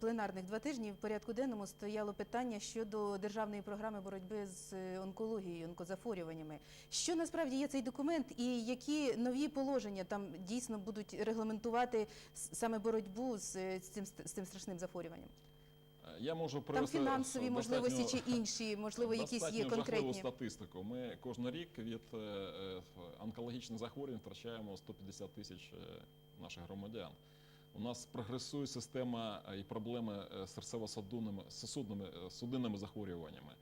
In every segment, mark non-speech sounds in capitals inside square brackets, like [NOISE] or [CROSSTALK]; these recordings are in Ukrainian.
пленарних два тижні в порядку денному стояло питання щодо державної програми боротьби з е, онкологією, онкозахворюваннями. Що насправді є цей документ, і які нові положення там дійсно будуть регламентувати саме боротьбу з, е, цим з цим страшним захворюванням? Я можу Там фінансові можливості чи [LAUGHS] інші, можливо, якісь є конкретні. статистику. Ми кожен рік від е, онкологічних захворювань втрачаємо 150 тисяч наших громадян. У нас прогресує система е, і проблеми е, серцево-судинними е, судинними захворюваннями.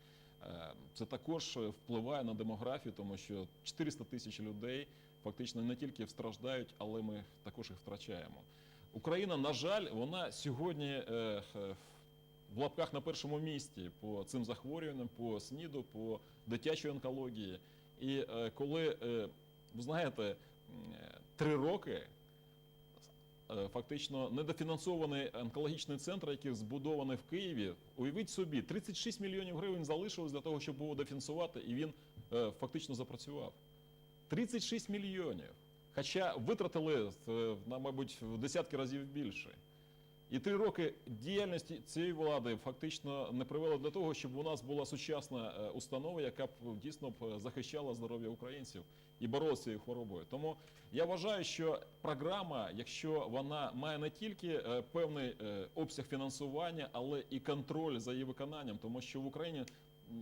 Це також впливає на демографію, тому що 400 тисяч людей фактично не тільки страждають, але ми також їх втрачаємо. Україна, на жаль, вона сьогодні в лапках на першому місці по цим захворюванням, по СНІДу, по дитячій онкології. І коли, ви знаєте, три роки фактично недофінансований онкологічний центр, який збудований в Києві, уявіть собі, 36 мільйонів гривень залишилось для того, щоб його дофінансувати, і він е, фактично запрацював. 36 мільйонів. Хоча витратили, е, на, мабуть, в десятки разів більше. І три роки діяльності цієї влади фактично не привело до того, щоб у нас була сучасна е, установа, яка б дійсно б е, захищала здоров'я українців і боролася з цією хворобою. Тому я вважаю, що програма, якщо вона має не тільки е, певний е, обсяг фінансування, але і контроль за її виконанням, тому що в Україні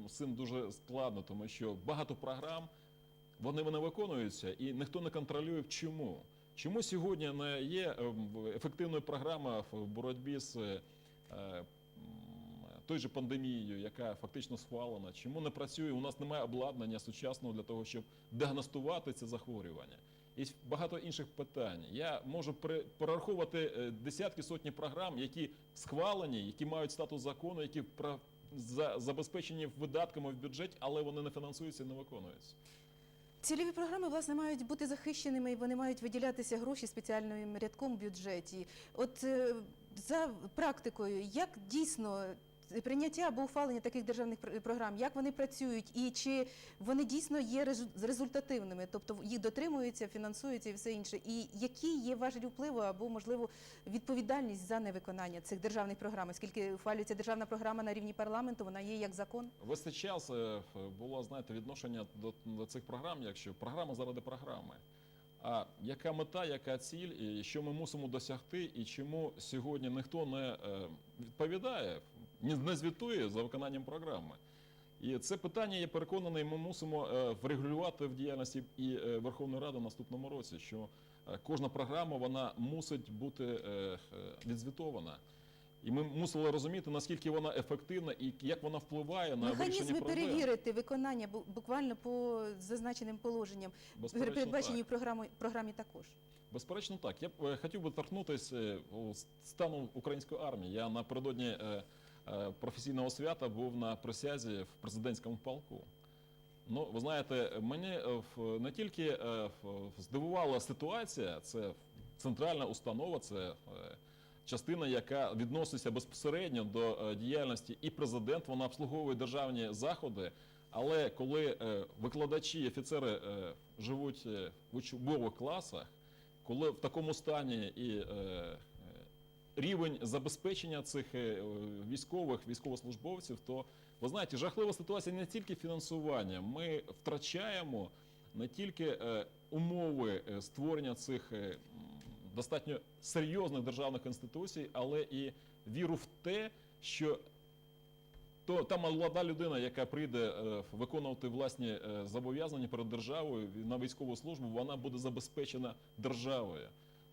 з цим дуже складно, тому що багато програм вони не виконуються, і ніхто не контролює чому. Чому сьогодні не є ем, ефективною програма в боротьбі з е, той же пандемією, яка фактично схвалена? Чому не працює? У нас немає обладнання сучасного для того, щоб діагностувати це захворювання. І багато інших питань. Я можу пере- перераховувати е, десятки сотні програм, які схвалені, які мають статус закону, які забезпечені видатками в бюджеті, але вони не фінансуються і не виконуються. Цільові програми власне мають бути захищеними і вони мають виділятися гроші спеціальним рядком в бюджеті. От е, за практикою, як дійсно прийняття або ухвалення таких державних пр- програм, як вони працюють, і чи вони дійсно є результативними, тобто їх дотримуються, фінансуються і все інше, і які є важелі впливу або можливо відповідальність за невиконання цих державних програм, оскільки ухвалюється державна програма на рівні парламенту, вона є як закон. Весь час е, було знаєте, відношення до, до цих програм, якщо програма заради програми. А яка мета, яка ціль, і що ми мусимо досягти, і чому сьогодні ніхто не е, відповідає, не звітує за виконанням програми? І це питання, я переконаний, ми мусимо е, врегулювати в діяльності і е, Верховної Ради в наступному році, що е, кожна програма вона мусить бути відзвітована. І ми мусили розуміти, наскільки вона ефективна і як вона впливає на вирішення Механізми проблем. перевірити виконання бу- буквально по зазначеним положенням передбачені так. програмі, також. Безперечно, так. Я б хотів би торкнутися стану української армії. Я напередодні професійного свята був на присязі в президентському полку. Ну, ви знаєте, мені е, не тільки е, здивувала ситуація, це центральна установа, це е, частина, яка відноситься безпосередньо до е, діяльності і президент, вона обслуговує державні заходи. Але коли е, викладачі, офіцери е, живуть е, в учбових класах, коли в такому стані і е, е, рівень забезпечення цих е, військових військовослужбовців, то ви знаєте, жахлива ситуація не тільки фінансування. Ми втрачаємо не тільки е, умови е, створення цих достатньо серйозних державних інституцій, але і віру в те, що то та молода людина, яка прийде виконувати власні зобов'язання перед державою на військову службу, вона буде забезпечена державою.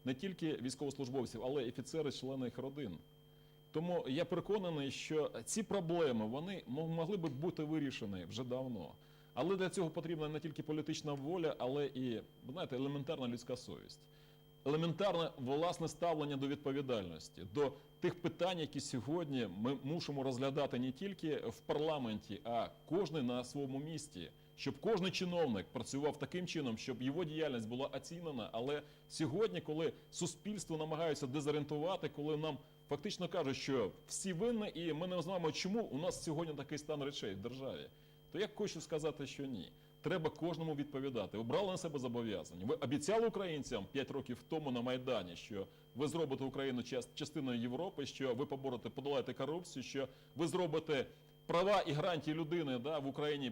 Не тільки військовослужбовців, але й офіцери, члени їх родин. Тому я переконаний, що ці проблеми вони могли би бути вирішені вже давно. Але для цього потрібна не тільки політична воля, але і знаєте, елементарна людська совість. Елементарне власне ставлення до відповідальності, до тих питань, які сьогодні ми мусимо розглядати не тільки в парламенті, а кожен на своєму місці, щоб кожен чиновник працював таким чином, щоб його діяльність була оцінена. Але сьогодні, коли суспільство намагається дезорієнтувати, коли нам фактично кажуть, що всі винні, і ми не знаємо, чому у нас сьогодні такий стан речей в державі, то я хочу сказати, що ні. треба кожному відповідати. Ви брали на себе зобов'язання. Ви обіцяли українцям 5 років тому на Майдані, що ви зробите Україну час- частиною Європи, що ви поборете, подолаєте корупцію, що ви зробите права і гарантії людини да, в Україні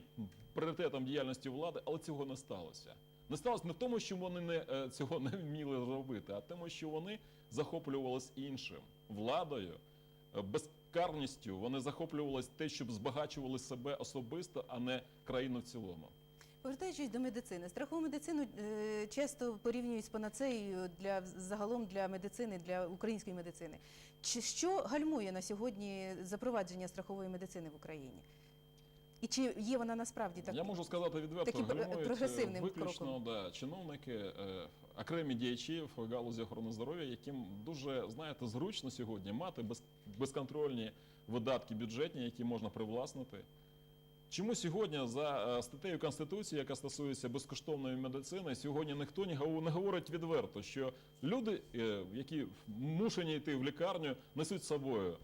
пріоритетом діяльності влади, але цього не сталося. Не сталося не в тому, що вони не, е, цього не вміли зробити, а тому, що вони захоплювалися іншим владою, е, безкарністю. Вони захоплювалися те, щоб збагачували себе особисто, а не країну в цілому. Повертаючись до медицини, страхову медицину е, часто порівнюють з панацеєю для загалом для медицини, для української медицини. Чи що гальмує на сьогодні запровадження страхової медицини в Україні? І чи є вона насправді так? Я можу сказати відверто, гальмують, е, прогресивним виключно кроком. да, чиновники, е, окремі діячі в галузі охорони здоров'я, яким дуже знаєте зручно сьогодні мати без, безконтрольні видатки бюджетні, які можна привласнити. Чому сьогодні за е, статтею Конституції, яка стосується безкоштовної медицини, сьогодні ніхто не говорить відверто, що люди, е, які мушені йти в лікарню, несуть з собою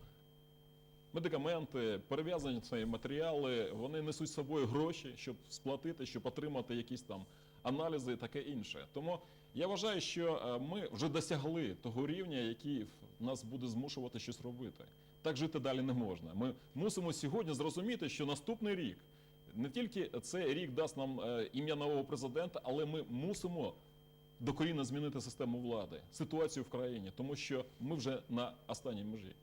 медикаменти, перев'язані матеріали, вони несуть з собою гроші, щоб сплатити, щоб отримати якісь там аналізи і таке інше. Тому я вважаю, що е, ми вже досягли того рівня, який нас буде змушувати щось робити. Так жити далі не можна. Ми мусимо сьогодні зрозуміти, що наступний рік не тільки цей рік дасть нам е, ім'я нового президента, але ми мусимо докорінно змінити систему влади, ситуацію в країні, тому що ми вже на останній межі.